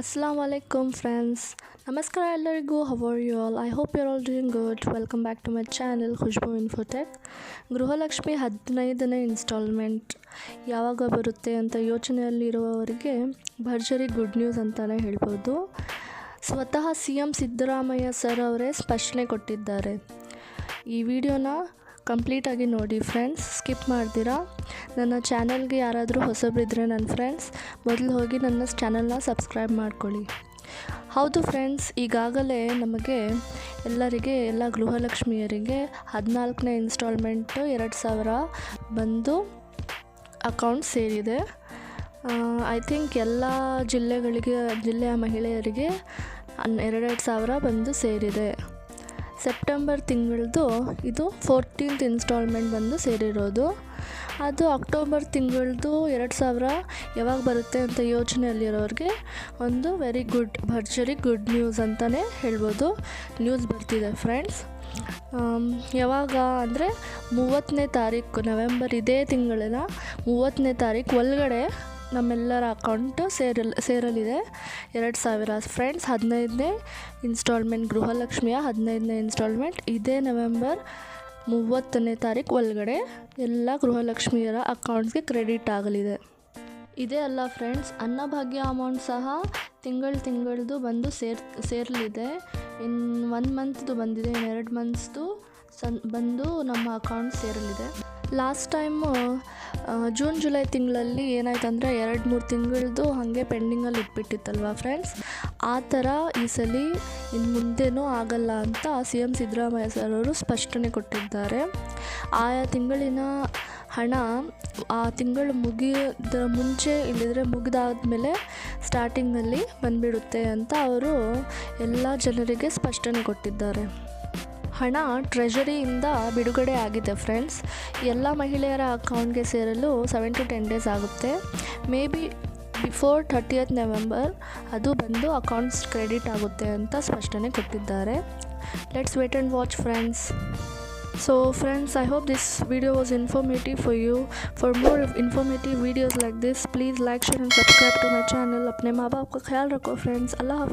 Assam ಅಲೈಕುಮ್ friends ನಮಸ್ಕಾರ ಎಲ್ಲರಿಗೂ how are you all I hope you're all doing good welcome back to my channel Khushbu Infotech Gruhalakshmi ಹದಿನೈದನೇ instalment ಯಾವಾಗ ಬರುತ್ತೆ ಅಂತ ಯೋಚನೆಯಲ್ಲಿರುವವರಿಗೆ ಭರ್ಜರಿ ಗುಡ್ ನ್ಯೂಸ್ ಅಂತಲೇ ಹೇಳ್ಬೋದು. ಸ್ವತಃ ಸಿ ಎಂ ಸಿದ್ದರಾಮಯ್ಯ ಸರ್ ಅವರೇ ಸ್ಪಷ್ಟನೆ ಕೊಟ್ಟಿದ್ದಾರೆ. ಈ ವಿಡಿಯೋನ ಕಂಪ್ಲೀಟಾಗಿ ನೋಡಿ ಫ್ರೆಂಡ್ಸ್, ಸ್ಕಿಪ್ ಮಾಡ್ತೀರಾ? ನನ್ನ ಚಾನಲ್ಗೆ ಯಾರಾದರೂ ಹೊಸಬ್ರಿದ್ರೆ ನನ್ನ ಫ್ರೆಂಡ್ಸ್, ಮೊದಲು ಹೋಗಿ ನನ್ನ ಚಾನಲ್ನ ಸಬ್ಸ್ಕ್ರೈಬ್ ಮಾಡ್ಕೊಳ್ಳಿ. ಹೌದು ಫ್ರೆಂಡ್ಸ್, ಈಗಾಗಲೇ ನಮಗೆ ಎಲ್ಲರಿಗೆ, ಎಲ್ಲ ಗೃಹಲಕ್ಷ್ಮಿಯರಿಗೆ ಹದಿನಾಲ್ಕನೇ ಇನ್ಸ್ಟಾಲ್ಮೆಂಟು ಎರಡು ಸಾವಿರ ಬಂದು ಅಕೌಂಟ್ ಸೇರಿದೆ. ಐ ಥಿಂಕ್ ಎಲ್ಲ ಜಿಲ್ಲೆಗಳಿಗೆ, ಜಿಲ್ಲೆಯ ಮಹಿಳೆಯರಿಗೆ ಎರಡೆರಡು ಸಾವಿರ ಬಂದು ಸೇರಿದೆ. ಸೆಪ್ಟೆಂಬರ್ ತಿಂಗಳದು ಇದು ಫೋರ್ಟೀನ್ತ್ ಇನ್ಸ್ಟಾಲ್ಮೆಂಟ್ ಬಂದು ಸೇರಿರೋದು. ಅದು ಅಕ್ಟೋಬರ್ ತಿಂಗಳದು ಎರಡು ಸಾವಿರ ಯಾವಾಗ ಬರುತ್ತೆ ಅಂತ ಯೋಚನೆಯಲ್ಲಿರೋರಿಗೆ ಒಂದು ವೆರಿ ಗುಡ್ ಭರ್ಜರಿ ಗುಡ್ ನ್ಯೂಸ್ ಅಂತಲೇ ಹೇಳ್ಬೋದು. ನ್ಯೂಸ್ ಬರ್ತಿದೆ ಫ್ರೆಂಡ್ಸ್ ಯಾವಾಗ ಅಂದರೆ ಮೂವತ್ತನೇ ತಾರೀಕು ನವೆಂಬರ್ ಇದೇ ತಿಂಗಳಿನ ಮೂವತ್ತನೇ ತಾರೀಕು ಒಳಗಡೆ ನಮ್ಮೆಲ್ಲರ ಅಕೌಂಟು ಸೇರಲ್, ಸೇರಲಿದೆ. ಎರಡು ಸಾವಿರ ಫ್ರೆಂಡ್ಸ್ ಹದಿನೈದನೇ ಇನ್ಸ್ಟಾಲ್ಮೆಂಟ್ ಗೃಹಲಕ್ಷ್ಮಿಯ ಹದಿನೈದನೇ ಇನ್ಸ್ಟಾಲ್ಮೆಂಟ್ ಇದೇ ನವೆಂಬರ್ ಮೂವತ್ತನೇ ತಾರೀಕು ಒಳಗಡೆ ಎಲ್ಲ ಗೃಹಲಕ್ಷ್ಮಿಯರ ಅಕೌಂಟ್ಸ್ಗೆ ಕ್ರೆಡಿಟ್ ಆಗಲಿದೆ. ಇದೇ ಅಲ್ಲ ಫ್ರೆಂಡ್ಸ್ ಅನ್ನಭಾಗ್ಯ ಅಮೌಂಟ್ ಸಹ ತಿಂಗಳು ತಿಂಗಳದು ಬಂದು ಸೇರ್, ಸೇರಲಿದೆ. ಇನ್ನು ಒನ್ ಮಂತ್ದು ಬಂದಿದೆ ಇನ್ನು ಎರಡು ಮಂತ್ಸ್ದು ಸನ್, ಬಂದು ನಮ್ಮ ಅಕೌಂಟ್ ಸೇರಲಿದೆ. ಲಾಸ್ಟ್ ಟೈಮು ಜೂನ್ ಜುಲೈ ತಿಂಗಳಲ್ಲಿ ಏನಾಯ್ತು ಅಂದರೆ ಎರಡು, ಮೂರು ತಿಂಗಳದು ಹಾಗೆ ಪೆಂಡಿಂಗಲ್ಲಿ ಇಟ್ಬಿಟ್ಟಿತ್ತಲ್ವ ಫ್ರೆಂಡ್ಸ್ ಆ ಥರ ಈ ಸಲ ಇನ್ನು ಮುಂದೇನೂ ಆಗಲ್ಲ ಅಂತ ಸಿ ಎಂ ಸಿದ್ದರಾಮಯ್ಯ ಸರ್ ಅವರು ಸ್ಪಷ್ಟನೆ ಕೊಟ್ಟಿದ್ದಾರೆ. ಆಯಾ ತಿಂಗಳಿನ ಹಣ ಆ ತಿಂಗಳು ಮುಗಿಯೋದ ಮುಂಚೆ ಇಲ್ಲದಿದ್ರೆ ಮುಗಿದಾದ್ಮೇಲೆ ಸ್ಟಾರ್ಟಿಂಗಲ್ಲಿ ಬಂದುಬಿಡುತ್ತೆ ಅಂತ ಅವರು ಎಲ್ಲ ಜನರಿಗೆ ಸ್ಪಷ್ಟನೆ ಕೊಟ್ಟಿದ್ದಾರೆ. ಹಣ ಟ್ರೆಷರಿಯಿಂದ ಬಿಡುಗಡೆ ಆಗಿದೆ ಫ್ರೆಂಡ್ಸ್ ಎಲ್ಲ ಮಹಿಳೆಯರ ಅಕೌಂಟ್ಗೆ ಸೇರಲು ಸೆವೆನ್ ಟು ಟೆನ್ ಡೇಸ್ ಆಗುತ್ತೆ maybe before thirtieth November ಅದು ಬಂದು ಅಕೌಂಟ್ಸ್ ಕ್ರೆಡಿಟ್ ಆಗುತ್ತೆ ಅಂತ ಸ್ಪಷ್ಟನೆ ಕೊಟ್ಟಿದ್ದಾರೆ let's wait and watch friends so friends I hope this video was informative for you for more informative videos like this please like share and subscribe to my channel अपने माँ बाप का ख्याल रखो फ्रेंड्स अल्लाह हाफ़िज़